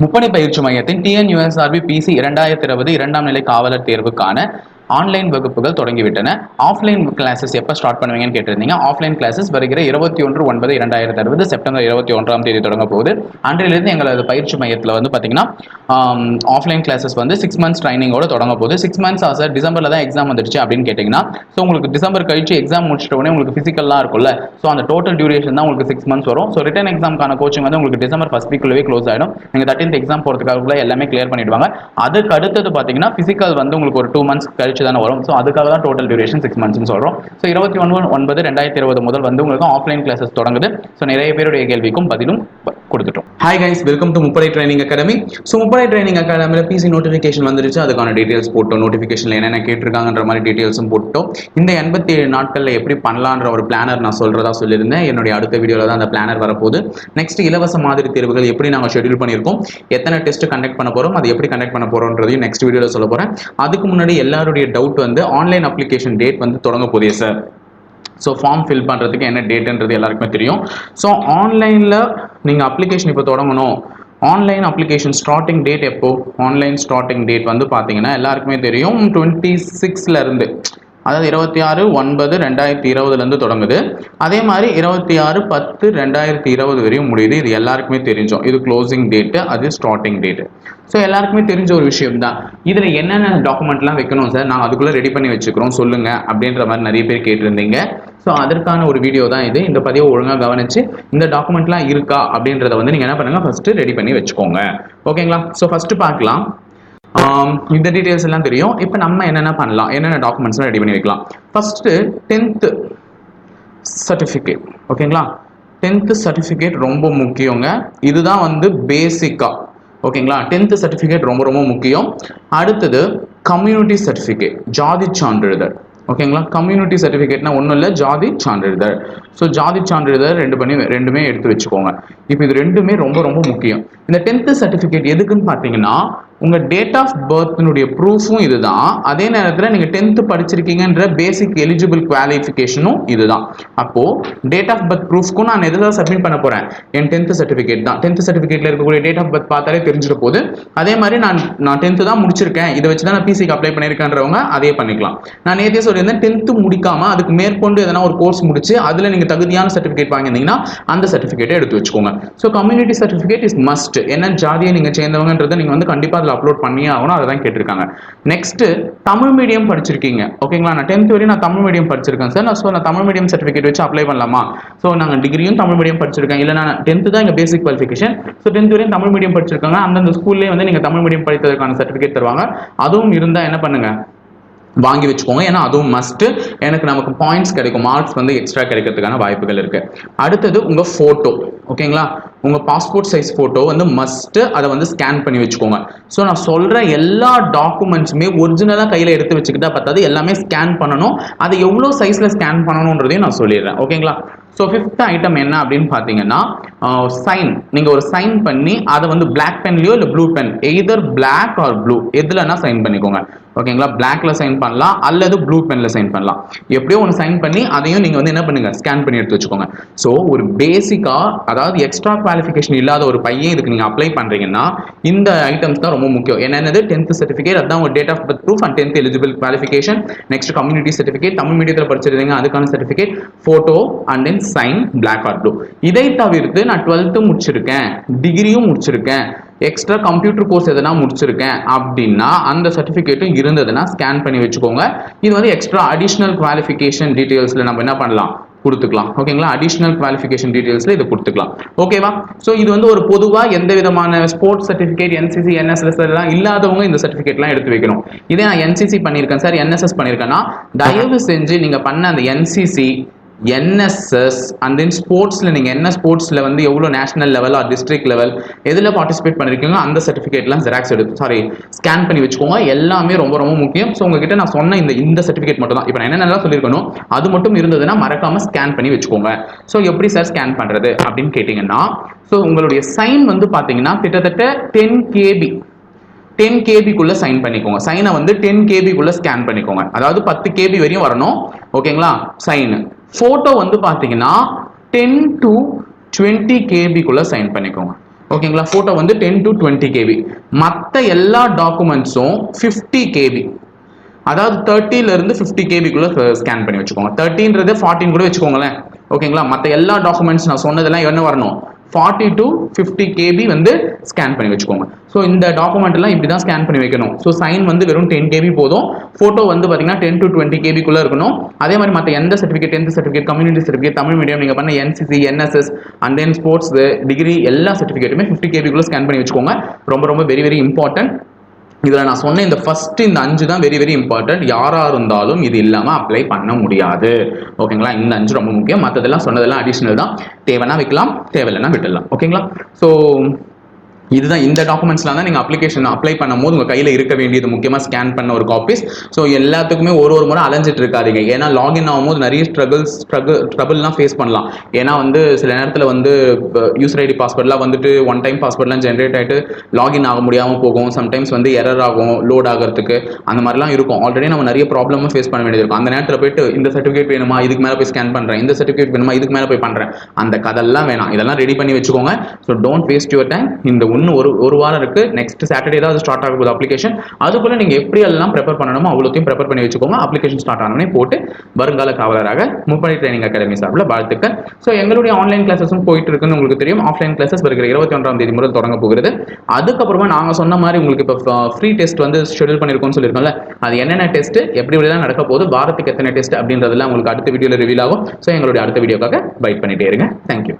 முப்படை பயிற்சி மையத்தின் டிஎன்யூஎஸ்ஆர்பி பிசி இரண்டாயிரத்தி இருபது இரண்டாம் நிலை காவலர் தேர்வுக்கான ஆன்லைன் வகுப்புகள் தொடங்கிவிட்டன. ஆஃப்லைன் கிளாஸஸ் எப்போ ஸ்டார்ட் பண்ணுவீங்கன்னு கேட்டிருந்தீங்க. ஆஃப்லைன் கிளாஸஸ் வருகிற இருபத்தி ஒன்று ஒன்பது இரண்டாயிரத்தி அறுபது செப்டம்பர் இருபத்தி ஒன்றாம் தேதி தொடங்க போகுது. அன்றையிலிருந்து எங்களது பயிற்சி மையத்தில் வந்து பார்த்தீங்கன்னா ஆஃப்லைன் கிளாஸஸ் வந்து சிக்ஸ் மந்த்ஸ் ட்ரைனிங்கோட தொடங்க போகுது. சிக்ஸ் மந்த்ஸ் சார் டிசம்பரில் தான் எக்ஸாம் வந்துடுச்சு அப்படின்னு கேட்டிங்கன்னா ஸோ உங்களுக்கு டிசம்பர் கழிச்சு எக்ஸாம் முடிச்சிட்ட உடனே உங்களுக்கு ஃபிசிக்கல்லாம் இருக்கும்ல. ஸோ அந்த டோட்டல் டியூரேஷன் தான் உங்களுக்கு சிக்ஸ் மந்த்ஸ் வரும். ஸோ ரிட்டன் எக்ஸாம்க்கான கோச்சிங் வந்து உங்களுக்கு டிசம்பர் ஃபஸ்ட் வீக்குள்ளவே க்ளோஸ் ஆகிடும் நீங்கள் தேர்ட்டீன்த் எக்ஸாம் போகிறதுக்காக எல்லாமே கிளியர் பண்ணிடுவாங்க. அதுக்கு அடுத்தது பார்த்தீங்கன்னா ஃபிசிக்கல் வந்து உங்களுக்கு ஒரு டூ மந்த்ஸ் கழிச்சு தானே வரும். ஸோ அதுக்காக தான் டோட்டல் டியூரேஷன் சிக்ஸ் மந்த்ஸ்னு சொல்கிறோம் ஸோ இருபத்தி ஒன்று ஒன்பது ரெண்டாயிரத்தி இருபது முதல் வந்து உங்களுக்கு ஆஃப்லைன் கிளாஸஸ் தொடங்குது. ஸோ நிறைய பேருடைய கேள்விக்கும் பதிலும் கொடுத்துட்டோம். Hi guys welcome to Muppadai training academy so Muppadai training அகாடமியில் பிசி நோட்டிஃபிகேஷன் வந்துருச்சு. அதுக்கான டீட்டெயில்ஸ் போட்டோம். நோட்டிஃபிகேஷனில் என்னென்ன கேட்டிருக்காங்கன்ற மாதிரி டீட்டெயில்ஸும் போட்டோம். இந்த எண்பத்தி ஏழு நாட்களில் எப்படி பண்ணலான்ற ஒரு பிளானர் நான் சொல்கிறதா சொல்லியிருந்தேன். என்னுடைய அடுத்த வீடியோவில் தான் அந்த பிளானர் வரப்போகுது. நெக்ஸ்ட் இலவச மாதிரி தேர்வுகள் எப்படி நாங்கள் ஷெட்யூல் பண்ணியிருக்கோம்? எத்தனை டெஸ்ட் கண்டக்ட் பண்ண போகிறோம் அது எப்படி கண்டக்ட் பண்ண போகிறோன்றதையும் நெக்ஸ்ட் வீடியோவில் சொல்ல போகிறேன் அதுக்கு முன்னாடி எல்லாருடைய டவுட் வந்து ஆன்லைன் அப்ளிகேஷன் டேட் வந்து தொடங்க போதே சார் ஸோ ஃபார்ம் ஃபில் பண்ணுறதுக்கு என்ன டேட்டுன்றது எல்லாருக்குமே தெரியும். ஸோ ஆன்லைனில் நீங்கள் அப்ளிகேஷன் இப்போ தொடங்கணும். ஆன்லைன் அப்ளிகேஷன் ஸ்டார்டிங் டேட் எப்போது ஆன்லைன் ஸ்டார்டிங் டேட் வந்து பார்த்தீங்கன்னா எல்லாருக்குமே தெரியும். டுவெண்ட்டி இருந்து. அதாவது இருபத்தி ஆறு ஒன்பது ரெண்டாயிரத்தி இருபதுலேருந்து தொடங்குது. அதே மாதிரி இருபத்தி ஆறு பத்து ரெண்டாயிரத்தி இருபது வரையும் முடியுது. இது எல்லாருக்குமே தெரிஞ்சோம். இது க்ளோசிங் டேட்டு அது ஸ்டார்டிங் டேட்டு ஸோ எல்லாருக்குமே தெரிஞ்ச ஒரு விஷயம் தான் இதில் என்னென்ன டாக்குமெண்ட்லாம் வைக்கணும் சார்? நாங்கள் அதுக்குள்ளே ரெடி பண்ணி வச்சுக்கிறோம். சொல்லுங்க அப்படின்ற மாதிரி நிறைய பேர் கேட்டிருந்தீங்க. ஸோ அதற்கான ஒரு வீடியோ தான் இது. இந்த பதிவை ஒழுங்காக கவனிச்சு இந்த டாக்குமெண்ட்லாம் இருக்கா அப்படின்றத வந்து நீங்கள் என்ன பண்ணுங்கள் ஃபஸ்ட்டு ரெடி பண்ணி வச்சுக்கோங்க. ஓகேங்களா ஸோ ஃபஸ்ட்டு பார்க்கலாம். இந்த டீட்டெயில்ஸ் எல்லாம் தெரியும். இப்போ நம்ம என்னென்ன பண்ணலாம்? என்னென்ன டாக்குமெண்ட்ஸ்லாம் ரெடி பண்ணி வைக்கலாம்? ஃபஸ்ட்டு டென்த்து சர்டிஃபிகேட் ஓகேங்களா டென்த்து சர்டிஃபிகேட் ரொம்ப முக்கியங்க. இதுதான் வந்து பேசிக்காக ஓகேங்களா டென்த்து சர்டிஃபிகேட் ரொம்ப ரொம்ப முக்கியம். அடுத்தது கம்யூனிட்டி சர்டிஃபிகேட் ஜாதி சான்றிதழ். ஓகேங்களா கம்யூனிட்டி சர்டிஃபிகேட்னா ஒன்றும் இல்லை ஜாதி சான்றிதழ். ஸோ ஜாதி சான்றிதழ் ரெண்டு பண்ணி ரெண்டுமே எடுத்து வச்சுக்கோங்க. இப்போ இது ரெண்டுமே ரொம்ப ரொம்ப முக்கியம். இந்த டென்த்து சர்டிஃபிகேட் எதுக்குன்னு பார்த்தீங்கன்னா உங்கள் டேட் ஆஃப் பர்த்னுடைய ப்ரூஃபும் இதுதான். அதே நேரத்தில் நீங்கள் டென்த்து படிச்சிருக்கீங்கன்ற பேசிக் எலிஜிபிள் குவாலிஃபிகேஷனும் இதுதான். அப்போது டேட் ஆஃப் பர்த் ப்ரூஃப்க்கும் நான் எதில் சப்மிட் பண்ண போகிறேன் என் டென்த்து சர்டிஃபிகேட் தான். டென்த்து சர்டிஃபிகேட்டில் இருக்கக்கூடிய டேட் ஆஃப் பர்த் பார்த்தாலே தெரிஞ்சிட போகுது. அதே மாதிரி நான் நான் டென்த்து தான் முடிச்சிருக்கேன். இதை வச்சு தான் நான் பிசிக்கு அப்ளை பண்ணியிருக்கேன்றவங்க அதே பண்ணிக்கலாம். நான் நேற்றே சொல்லியிருந்தேன் டென்த்து முடிக்காமல் அதுக்கு மேற்கொண்டு எதனா ஒரு கோர்ஸ் முடிச்சு அதில் நீங்கள் தகுதியான சர்டிஃபிகேட் வாங்கியிருந்தீங்கன்னா அந்த சர்டிஃபிகேட்டை எடுத்து வச்சுக்கோங்க. So community certificate is must என்ன ஜாதியை நீங்கள் சேர்ந்தவங்கன்றதை நீங்கள் வந்து கண்டிப்பாக அதில் அப்லோட் பண்ணியே ஆகணும் அதை தான் கேட்டிருக்காங்க. நெக்ஸ்ட் தமிழ் மீடியம் படிச்சிருக்கீங்க. ஓகேங்களா நான் டென்த் வரையும் நான் தமிழ் மீடியம் படிச்சிருக்கேன் சார் நான் ஸோ நான் தமிழ் மீடியம் சர்டிஃபிகேட் வச்சு அப்ளை பண்ணலாமா? ஸோ நாங்கள் டிகிரியும் தமிழ் மீடியம் படிச்சிருக்கேன் இல்லை நான் டென்த்து தான் எங்கள் பேசிக் குவாலிஃபிகேஷன் ஸோ டென்த் வரையும் தமிழ் மீடியம் படிச்சிருக்காங்க. அந்தந்த ஸ்கூல்லேயே வந்து நீங்கள் தமிழ் மீடியம் படித்ததுக்கான சர்டிஃபிகேட் தருவாங்க. அதுவும் இருந்தால் என்ன பண்ணுங்க? வாங்கி வச்சுக்கோங்க. ஏன்னா அதுவும் மஸ்ட்டு எனக்கு நமக்கு பாயிண்ட்ஸ் கிடைக்கும். மார்க்ஸ் வந்து எக்ஸ்ட்ரா கிடைக்கிறதுக்கான வாய்ப்புகள் இருக்கு. அடுத்தது உங்க ஃபோட்டோ ஓகேங்களா உங்கள் பாஸ்போர்ட் சைஸ் ஃபோட்டோ வந்து மஸ்ட்டு அதை வந்து ஸ்கேன் பண்ணி வச்சுக்கோங்க. ஸோ நான் சொல்கிற எல்லா டாக்குமெண்ட்ஸுமே ஒரிஜினலாக கையில் எடுத்து வச்சுக்கிட்டா பத்தாது. எல்லாமே ஸ்கேன் பண்ணணும். அதை எவ்வளோ சைஸில் ஸ்கேன் பண்ணணுன்றதையும் நான் சொல்லிடுறேன். ஓகேங்களா ஸோ ஃபிஃப்த் ஐட்டம் என்ன அப்படின்னு பார்த்தீங்கன்னா சைன் நீங்கள் ஒரு சைன் பண்ணி அதை வந்து பிளாக் பென்லையோ இல்லை blue pen either black or blue எதுலன்னா sign பண்ணிக்கோங்க. ஓகேங்களா பிளாக்ல சைன் பண்ணலாம் அல்லது ப்ளூ பென்ல சைன் பண்ணலாம். எப்படியோ ஒன்று சைன் பண்ணி அதையும் நீங்கள் வந்து என்ன பண்ணுங்க? ஸ்கேன் பண்ணி எடுத்து வச்சுக்கோங்க. ஸோ ஒரு பேசிக்காக அதாவது எக்ஸ்ட்ரா குவாலிஃபிகேஷன் இல்லாத ஒரு பையன் இதுக்கு நீங்கள் அப்ளை பண்ணுறீங்கன்னா இந்த ஐட்டம்ஸ் தான் ரொம்ப முக்கியம். என்னென்னது டென்த் சர்டிஃபிகேட் அதான் ஒரு date of birth proof and tenth eligible qualification next community certificate Tamil மீடியத்தில் படிச்சிருந்தீங்க அதுக்கான certificate photo and then sign black or blue இதை தவிர்த்து நான் டுவெல்த்து முடிச்சிருக்கேன் டிகிரியும் முடிச்சிருக்கேன் எக்ஸ்ட்ரா கம்ப்யூட்டர் கோர்ஸ் எதனா முடிச்சிருக்கேன் அப்படின்னா அந்த சர்டிஃபிகேட்டும் இருந்ததுன்னா ஸ்கேன் பண்ணி வச்சுக்கோங்க. இது வந்து எக்ஸ்ட்ரா அடிஷ்னல் குவாலிஃபிகேஷன் டீட்டெயில்ஸில் நம்ம என்ன பண்ணலாம்? கொடுத்துக்கலாம். ஓகேங்களா? அடிஷ்னல் குவாலிஃபிகேஷன் டீட்டெயில்ஸில் இதை கொடுத்துக்கலாம். ஓகேவா? ஸோ இது வந்து ஒரு பொதுவாக எந்த விதமான ஸ்போர்ட்ஸ் சர்டிஃபிகேட் என்சிசி என்எஸ்எஸ் எல்லாம் இல்லாதவங்க இந்த சர்டிஃபிகேட்லாம் எடுத்து வைக்கணும். இதே நான் என்சிசி பண்ணியிருக்கேன் சார். என்எஸ்எஸ் பண்ணியிருக்கேன்னா தயவு செஞ்சு நீங்கள் பண்ண அந்த என்சிசி என்எஸ்எஸ் அண்ட் தென் ஸ்போர்ட்ஸில் நீங்கள் என்ன ஸ்போர்ட்ஸில் வந்து எவ்வளோ national level or district level எதில் பார்ட்டிசிபேட் பண்ணிருக்கீங்களோ அந்த சர்டிஃபிகேட்லாம் ஜெராக்ஸ் எடுத்து சாரி ஸ்கேன் பண்ணி வச்சுக்கோங்க. எல்லாமே ரொம்ப ரொம்ப முக்கியம். ஸோ உங்ககிட்ட நான் சொன்ன இந்த இந்த சர்டிஃபிகேட் மட்டும் தான். இப்போ நான் என்னென்னலாம் சொல்லியிருக்கணும் அது மட்டும் இருந்ததுன்னா மறக்காமல் ஸ்கேன் பண்ணி வச்சுக்கோங்க. ஸோ எப்படி சார் ஸ்கேன் பண்ணுறது அப்படின்னு கேட்டிங்கன்னா ஸோ உங்களுடைய சைன் வந்து பார்த்தீங்கன்னா கிட்டத்தட்ட டென் கேபி டென் கேபிக்குள்ளே சைன் பண்ணிக்கோங்க. சைனை வந்து டென் கேபிக்குள்ளே ஸ்கேன் பண்ணிக்கோங்க. அதாவது பத்து கேபி வரையும் வரணும். ஓகேங்களா சைனு ஃபோட்டோ வந்து பார்த்தீங்கன்னா டென் டு டுவெண்ட்டி கேபிக்குள்ளே சைன் பண்ணிக்கோங்க. ஓகேங்களா ஃபோட்டோ வந்து டென் டு டுவெண்ட்டி கேபி மற்ற எல்லா டாக்குமெண்ட்ஸும் ஃபிஃப்டி கேபி அதாவது தேர்ட்டிலேருந்து ஃபிஃப்டி கேபிக்குள்ளே ஸ்கேன் பண்ணி வச்சுக்கோங்க. தேர்ட்டின்றது ஃபார்ட்டின் கூட வச்சுக்கோங்களேன். ஓகேங்களா மற்ற எல்லா டாக்குமெண்ட்ஸ் நான் சொன்னதெல்லாம் என்ன வரணும்? ஃபார்ட்டி டு ஃபிஃப்டி கேபி வந்து ஸ்கேன் பண்ணி வச்சுக்கோங்க. ஸோ இந்த டாக்குமெண்ட்லாம் இப்படி தான் ஸ்கேன் பண்ணி வைக்கணும். ஸோ சைன் வந்து வெறும் டென் கேபி போதும். ஃபோட்டோ வந்து பார்த்தீங்கன்னா டென் டு டுவெண்ட்டி கேபிக்குள்ளே இருக்கணும். அதே மாதிரி மற்ற எந்த certificate tenth certificate community certificate Tamil medium நீங்கள் பண்ண NCC NSS and then sports degree எல்லா சர்டிஃபிகேட்டுமே ஃபிஃப்டி கேபிக்குள்ளே ஸ்கேன் பண்ணி வச்சுக்கோங்க. ரொம்ப ரொம்ப வெரி வெரி இம்பார்ட்டன்ட் இதில் நான் சொன்ன இந்த ஃபர்ஸ்ட் இந்த அஞ்சு தான் வெரி வெரி இம்பார்ட்டன்ட் யாராக இருந்தாலும் இது இல்லாமல் அப்ளை பண்ண முடியாது. ஓகேங்களா இந்த அஞ்சு ரொம்ப முக்கியம். மற்றதெல்லாம் சொன்னதெல்லாம் அடிஷ்னல் தான். தேவைன்னா வைக்கலாம் தேவையில்லைன்னா விட்டுடலாம். ஓகேங்களா ஸோ இதுதான் இந்த டாக்குமெண்ட்ஸ்லாம் தான் நீங்கள் அப்ளிகேஷன் அப்ளை பண்ணும்போது உங்கள் கையில் இருக்க வேண்டியது. முக்கியமாக ஸ்கேன் பண்ண ஒரு காப்பீஸ் ஸோ எல்லாத்துக்குமே ஒரு ஒரு முறை அலைஞ்சிட்டு இருக்காதீங்க. ஏன்னா லாகின் ஆகும்போது நிறைய ஸ்ட்ரகிள்ஸ் ஸ்ட்ரகிள் ட்ரபிள்லாம் ஃபேஸ் பண்ணலாம். ஏன்னா வந்து சில நேரத்தில் வந்து யூசர் ஐடி பாஸ்வேர்ட்லாம் வந்துட்டு ஒன் டைம் பாஸ்வேர்ட்லாம் ஜென்ரேட் ஆகிட்டு லாகின் ஆக முடியாமல் போகும். சம்டைம்ஸ் வந்து எரர் ஆகும் லோட் ஆகிறதுக்கு. அந்த மாதிரிலாம் இருக்கும். ஆல்ரெடி நம்ம நிறைய ப்ராப்ளமும் ஃபேஸ் பண்ண வேண்டியது இருக்கும். அந்த நேரத்தில் போயிட்டு இந்த சர்டிஃபிகேட் வேணுமா? இதுக்கு மேலே போய் ஸ்கேன் பண்ணுறேன் இந்த சர்டிஃபிகேட் வேணுமா? இதுக்கு மேலே போய் பண்ணுறேன் அந்த கதெல்லாம் வேணாம். இதெல்லாம் ரெடி பண்ணி வச்சுக்கோங்க. So don't waste your time இந்த இன்னும் ஒரு ஒரு வாரம் இருக்கு. நெக்ஸ்ட் சாட்டர்டே தான் அது ஸ்டார்ட் ஆக போகுது அப்ளிகேஷன் அதுக்குள்ள நீங்க எப்படி எல்லாம் ப்ரிப்பேர் பண்ணணுமோ அவ்வளோத்தையும் ப்ரிப்பேர் பண்ணி வச்சுக்கோங்க. அப்ளிகேஷன் ஸ்டார்ட் ஆனோடனே போட்டு வருங்கால காவலராக முப்படை ட்ரைனிங் அகாடமி சார்பில் வாழ்த்துக்கள். ஸோ எங்களுடைய ஆன்லைன் கிளாஸஸும் போயிட்டு இருக்குன்னு உங்களுக்கு தெரியும். ஆஃப்லைன் கிளாஸஸ் வருகிற இருபத்தி ஒன்றாம் தேதி முதல் தொடங்க போகிறது. அதுக்கப்புறமா நாங்க சொன்ன மாதிரி உங்களுக்கு இப்போ ஃப்ரீ டெஸ்ட் வந்து ஷெடியூல் பண்ணிருக்கோம்னு சொல்லியிருக்கோம்ல. அது என்னென்ன டெஸ்ட் எப்படி எப்படிலாம் நடக்க போகுது வாரத்துக்கு எத்தனை டெஸ்ட் அப்படின்றதெல்லாம் உங்களுக்கு அடுத்த வீடியோவில் ரிவீல் ஆகும். ஸோ எங்களுடைய அடுத்த வீடியோக்காக வெயிட் பண்ணிட்டே இருங்க. தேங்க்யூ